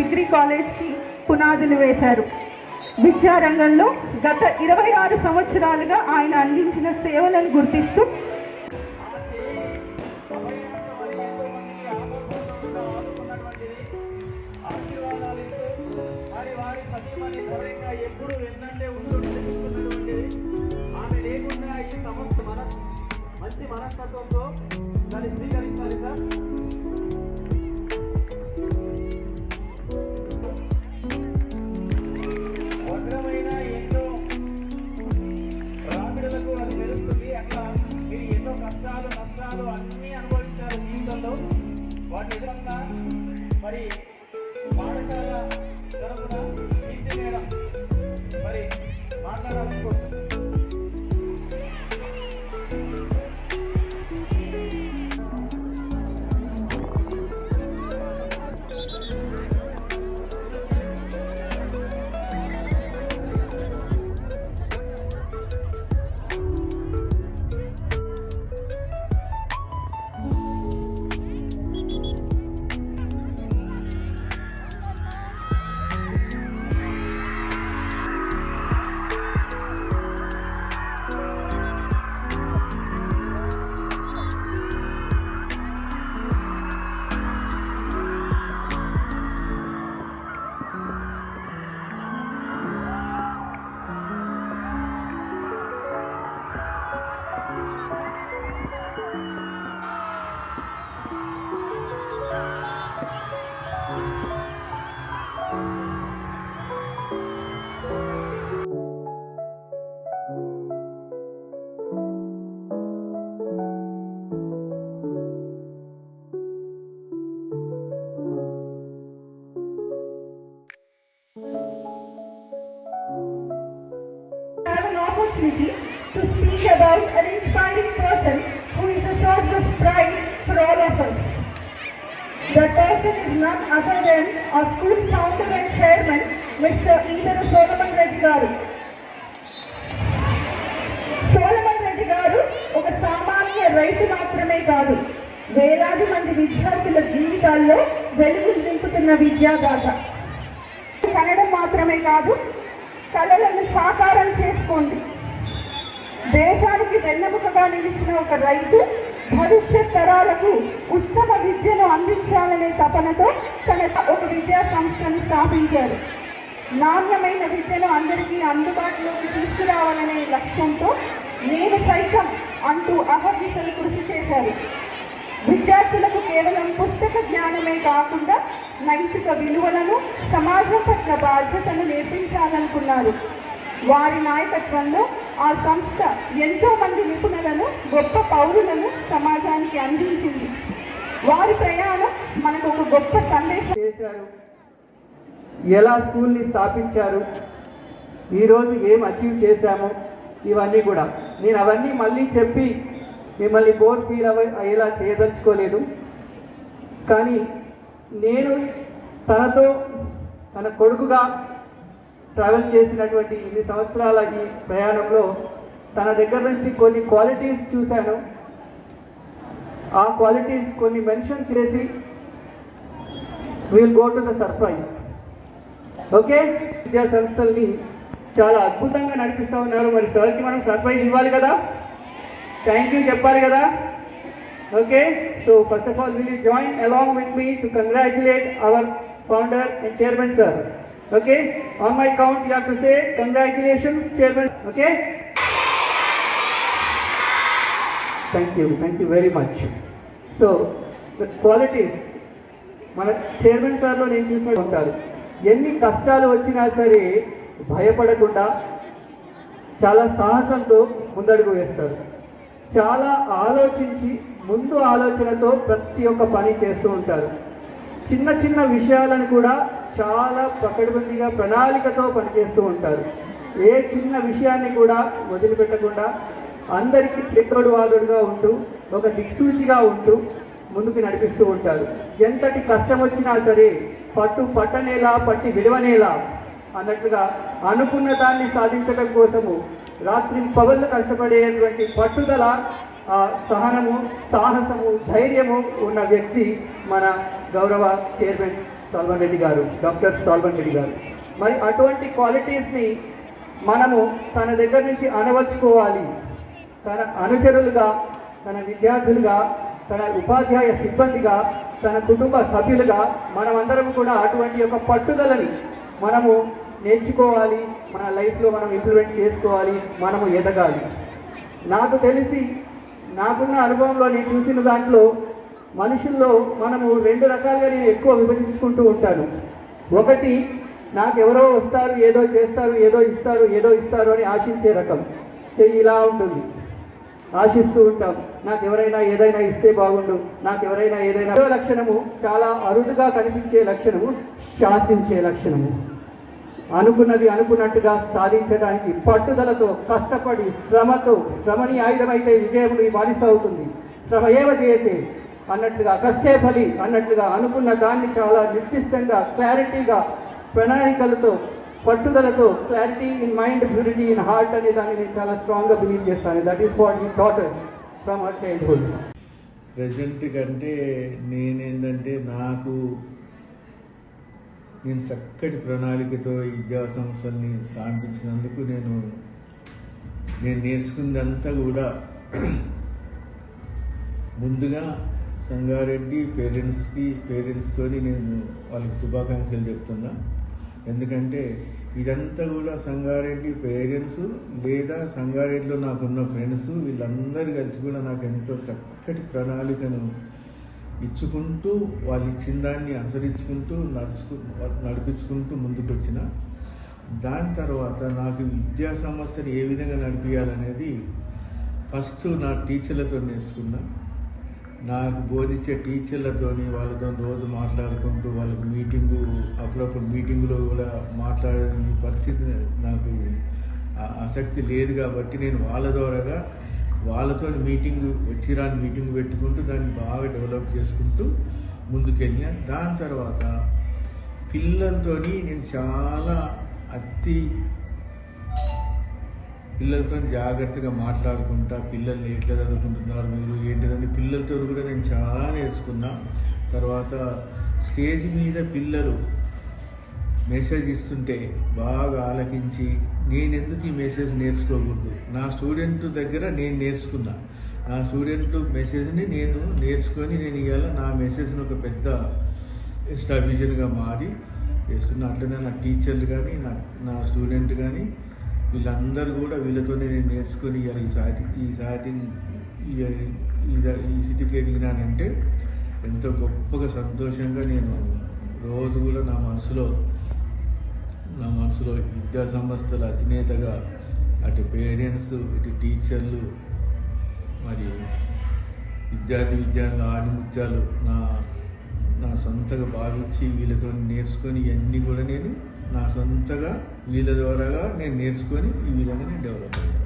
Degree కాలేజ్కి పునాదులు వేశారు. విద్యారంగంలో గత ఇరవై ఆరు సంవత్సరాలుగా ఆయన అందించిన సేవలను గుర్తిస్తూ వారి ఎప్పుడు ఆమె లేకుండా మంచి మనస్తత్వంతో దాన్ని స్వీకరించాలి సార్. వాటి ఎదురంగా మరి పాఠశాల తరపున opportunity to speak about an inspiring person who is a source of pride for all of us. That person is none other than our school founder and chairman, Mr. Edaru Solomon Reddy గారు సోలమన్ రెడ్డి గారు ఒక సామాన్య రైతు మాత్రమే కాదు వేలాది మంది విద్యార్థుల జీవితాల్లో వెలుగులు నింపుతున్న విద్యాదాత కనడం మాత్రమే కాదు కళలను సాకారం చేసుకోండి దేశానికి వెన్నెముకగా నిలిచిన ఒక రైతు భవిష్యత్ తరాలకు ఉత్తమ విద్యను అందించాలనే తపనతో తన ఒక విద్యా సంస్థను స్థాపించారు నాణ్యమైన విద్యను అందరికీ అందుబాటులోకి తీసుకురావాలనే లక్ష్యంతో నేను సైతం అంటూ అహర్నిశలు కృషి చేశారు విద్యార్థులకు కేవలం పుస్తక జ్ఞానమే కాకుండా నైతిక విలువలను సమాజం పట్ల బాధ్యతను నేర్పించాలనుకున్నారు. వారి నాయకత్వంలో ఆ సంస్థ ఎంతో మంది నిపుణులను గొప్ప పౌరులను సమాజానికి అందించింది. వారి ప్రయాణం మనకు ఒక గొప్ప సందేశం చేశారు. ఎలా స్కూల్ని స్థాపించారు? ఈరోజు ఏం అచీవ్ చేశాము? ఇవన్నీ కూడా. నేను అవన్నీ మళ్ళీ చెప్పి మిమ్మల్ని బోర్ ఫీల్ అవ అయ్యేలా చేయదలుచుకోలేదు. కానీ నేను తనతో తన కొడుకుగా ట్రావెల్ చేసినటువంటి ఇన్ని సంవత్సరాల ఈ ప్రయాణంలో తన దగ్గర నుంచి కొన్ని క్వాలిటీస్ చూశాను. ఆ క్వాలిటీస్ కొన్ని మెన్షన్ చేసి will go to the surprise okay విద్యా సంస్థల్ని చాలా అద్భుతంగా నడిపిస్తూ ఉన్నారు. మరి సార్కి మనం సర్ప్రైజ్ ఇవ్వాలి కదా? థ్యాంక్ యూ చెప్పాలి కదా? Okay so first of all will you join along with me to congratulate our founder and chairman sir okay on my count you have to say congratulations chairman okay thank you thank you very much so the qualities మన chairman సార్లో నేను చూసినట్టు ఉంటారు. ఎన్ని కష్టాలు వచ్చినా సరే భయపడకుండా చాలా సాహసంతో ముందడుగు వేస్తారు. చాలా ఆలోచించి ముందు ఆలోచనతో ప్రతి ఒక్క పని చేస్తూ ఉంటారు. చిన్న చిన్న విషయాలను కూడా చాలా పకడ్బందీగా ప్రణాళికతో పనిచేస్తూ ఉంటారు. ఏ చిన్న విషయాన్ని కూడా వదిలిపెట్టకుండా అందరికీ చిత్రుడు వాదుడుగా ఉంటూ ఒక దిక్సూచిగా ఉంటూ ముందుకు నడిపిస్తూ ఉంటారు. ఎంతటి కష్టం వచ్చినా సరే పట్టు పట్టనేలా పట్టి విలువనేలా అన్నట్లుగా అనుకున్న దాన్ని సాధించడం కోసము రాత్రి పగళ్ళు కష్టపడేటువంటి పట్టుదల సహనము సాహసము ధైర్యము ఉన్న వ్యక్తి మన గౌరవ చైర్మన్ సల్వన్ రెడ్డి గారు డాక్టర్ సల్వన్ రెడ్డి గారు. మరి అటువంటి క్వాలిటీస్ని మనము తన దగ్గర నుంచి అనవచ్చుకోవాలి. తన అనుచరులుగా తన విద్యార్థులుగా తన ఉపాధ్యాయ సిబ్బందిగా తన కుటుంబ సభ్యులుగా మనమందరం కూడా అటువంటి యొక్క పట్టుదలని మనము నేర్చుకోవాలి. మన లైఫ్లో మనం ఇంప్లిమెంట్ చేసుకోవాలి. మనము ఎదగాలి. నాకు తెలిసి నాకున్న అనుభవంలో నేను చూసిన దాంట్లో మనుషుల్లో మనము రెండు రకాలుగా నేను ఎక్కువ విభజించుకుంటూ ఉంటాను. ఒకటి నాకు ఎవరో వస్తారు ఏదో చేస్తారు ఏదో ఇస్తారు ఏదో ఇస్తారు అని ఆశించే రకం. చెయ్యి ఇలా ఉంటుంది. ఆశిస్తూ ఉంటాం. నాకు ఎవరైనా ఏదైనా ఇస్తే బాగుండు. నాకు ఎవరైనా ఏదైనా లక్షణము చాలా అరుదుగా కనిపించే లక్షణము శాసించే లక్షణము. అనుకున్నది అనుకున్నట్టుగా సాధించడానికి పట్టుదలతో కష్టపడి శ్రమతో శ్రమని ఆయుధమైతే విజయం నీ అవుతుంది. శ్రమ ఏవ చేయతే అన్నట్లుగా కష్టే ఫలి అన్నట్లుగా అనుకున్న దాన్ని చాలా నిర్దిష్టంగా క్లారిటీగా ప్రణాళికలతో పట్టుదలతో clarity in mind purity in heart అనే దాన్ని నేను చాలా స్ట్రాంగ్గా బిలీవ్ చేస్తాను. దట్ ఈస్ వాట్ ఈ daughter from our childhood. Present కంటే నేనేంటంటే నాకు నేను చక్కటి ప్రణాళికతో ఈ విద్యా సంస్థల్ని స్థాపించినందుకు నేను నేను నేర్చుకుందంతా కూడా ముందుగా సంగారెడ్డి పేరెంట్స్కి పేరెంట్స్తోని నేను వాళ్ళకి శుభాకాంక్షలు చెప్తున్నా. ఎందుకంటే ఇదంతా కూడా సంగారెడ్డి పేరెంట్స్ లేదా సంగారెడ్డిలో నాకున్న ఫ్రెండ్స్ వీళ్ళందరూ కలిసి కూడా నాకు ఎంతో చక్కటి ప్రణాళికను ఇచ్చుకుంటూ వాళ్ళు ఇచ్చిన దాన్ని అనుసరించుకుంటూ నడుచుకు నడిపించుకుంటూ ముందుకు వచ్చిన దాని తర్వాత నాకు విద్యా సంస్థను ఏ విధంగా నడిపించాలనేది ఫస్ట్ నా టీచర్లతో నేర్చుకున్నా. నాకు బోధించే టీచర్లతోని వాళ్ళతో రోజు మాట్లాడుకుంటూ వాళ్ళకి మీటింగు అప్పుడప్పుడు మీటింగులో కూడా మాట్లాడే పరిస్థితి నాకు ఆ- ఆసక్తి లేదు కాబట్టి నేను వాళ్ళ ద్వారాగా వాళ్ళతో మీటింగ్ వచ్చిరాని మీటింగ్ పెట్టుకుంటూ దాన్ని బాగా డెవలప్ చేసుకుంటూ ముందుకెళ్ళినా. దాని తర్వాత పిల్లలతోని నేను చాలా అతి పిల్లలతో జాగ్రత్తగా మాట్లాడుకుంటా. పిల్లల్ని ఎట్లా చదువుకుంటున్నారు మీరు ఏంటిదని పిల్లలతో కూడా నేను చాలా నేర్చుకున్నా. తర్వాత స్టేజ్ మీద పిల్లలు మెసేజ్ ఇస్తుంటే బాగా ఆలకించి నేను ఎందుకు ఈ మెసేజ్ నేర్చుకోకూడదు? నా స్టూడెంట్ దగ్గర నేను నేర్చుకున్నా. నా స్టూడెంట్ మెసేజ్ని నేను నేర్చుకొని నేను ఇవాళ నా మెసేజ్ని ఒక పెద్ద ఎస్టాబ్లిషన్గా మారి చేస్తున్నా. అట్లనే నా టీచర్లు కానీ నా నా స్టూడెంట్ కానీ వీళ్ళందరూ కూడా వీళ్ళతోనే నేను నేర్చుకొని ఇవాళ ఈ సాటి ఈ సాటి ఈ స్థితికి ఎదిగినానంటే ఎంతో గొప్పగా సంతోషంగా నేను రోజు కూడా నా మనసులో నా మనసులో విద్యా సంస్థల అధినేతగా అటు పేరెంట్స్ ఇటు టీచర్లు మరి విద్యార్థి విద్యార్థుల ఆణిముత్యాలు నా నా సొంతగా భావించి వీళ్ళతో నేర్చుకొని ఇవన్నీ కూడా నేను నా సొంతగా వీళ్ళ ద్వారాగా నేను నేర్చుకొని ఈ విధంగా నేను డెవలప్ అయ్యాను.